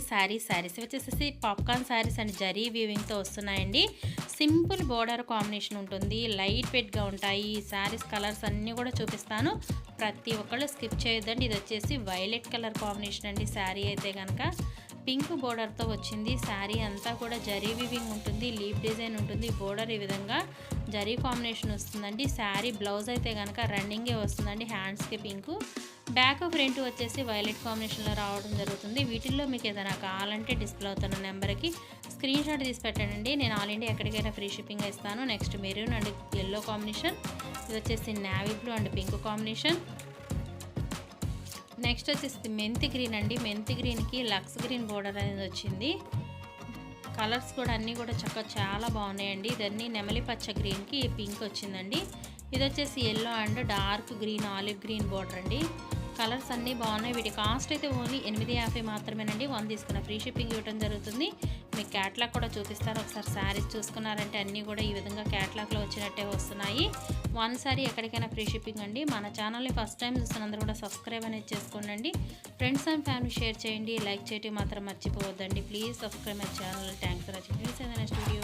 శారీస్ శారీస్ వచ్చేసి popcorn saris and zari వీవింగ్తో వస్తున్నాయండి. సింపుల్ బోర్డర్ కాంబినేషన్ ఉంటుంది. లైట్ వెయిట్గా ఉంటాయి. ఈ శారీస్ కలర్స్ అన్నీ కూడా చూపిస్తాను. ప్రతి ఒక్కళ్ళు స్కిప్ చేయొద్దండి. ఇది వచ్చేసి వైలెట్ కలర్ కాంబినేషన్ అండి. శారీ అయితే కనుక పింక్ బోర్డర్తో వచ్చింది. శారీ అంతా కూడా జరీ వివింగ్ ఉంటుంది లీప్ డిజైన్ ఉంటుంది. బోర్డర్ ఈ విధంగా జరీ కాంబినేషన్ వస్తుందండి. శారీ బ్లౌజ్ అయితే కనుక రన్నింగే వస్తుందండి హ్యాండ్స్కి పింక్. బ్యాక్ ఫ్రంట్ వచ్చేసి వైలెట్ కాంబినేషన్లో రావడం జరుగుతుంది. వీటిల్లో మీకు ఏదైనా కావాలంటే డిస్ప్లే అవుతున్న నెంబర్కి స్క్రీన్ షాట్ తీసి పెట్టండి. నేను ఆల్ ఇండియా ఎక్కడికైనా ఫ్రీ షిప్పింగ్ ఇస్తాను. Next maroon and yellow combination. ఇది వచ్చేసి navy blue and pink combination. Next వచ్చేసి మెంతి గ్రీన్ అండి. మెంతి గ్రీన్కి లక్స్ గ్రీన్ బోర్డర్ అనేది వచ్చింది. కలర్స్ కూడా అన్నీ కూడా చక్కగా చాలా బాగున్నాయండి. ఇదన్నీ నెమలి పచ్చ గ్రీన్కి పింక్ వచ్చిందండి. ఇది వచ్చేసి yellow and dark green olive green border అండి. కలర్స్ అన్నీ బాగున్నాయి. వీటి కాస్ట్ అయితే ఓన్లీ ఎనిమిది యాభై మాత్రమేనండి. వన్ తీసుకున్న ఫ్రీ షిప్పింగ్ ఇవ్వడం జరుగుతుంది. మీకు క్యాట్లాగ్ కూడా చూపిస్తారు ఒకసారి శారీస్ చూసుకున్నారంటే అన్నీ కూడా ఈ విధంగా క్యాట్లాగ్లో వచ్చినట్టే వస్తున్నాయి. వన్ సారీ ఎక్కడికైనా ఫ్రీ షిప్పింగ్ అండి. మన ఛానల్ని ఫస్ట్ టైం చూస్తున్నందరూ కూడా సబ్స్క్రైబ్ అనేది చేసుకోండి. ఫ్రెండ్స్ అండ్ ఫ్యామిలీ షేర్ చేయండి. లైక్ చేయడం మాత్రం మర్చిపోవద్దండి. Please subscribe my channel. Thanks for watching. News ఏదైనా స్టూడియో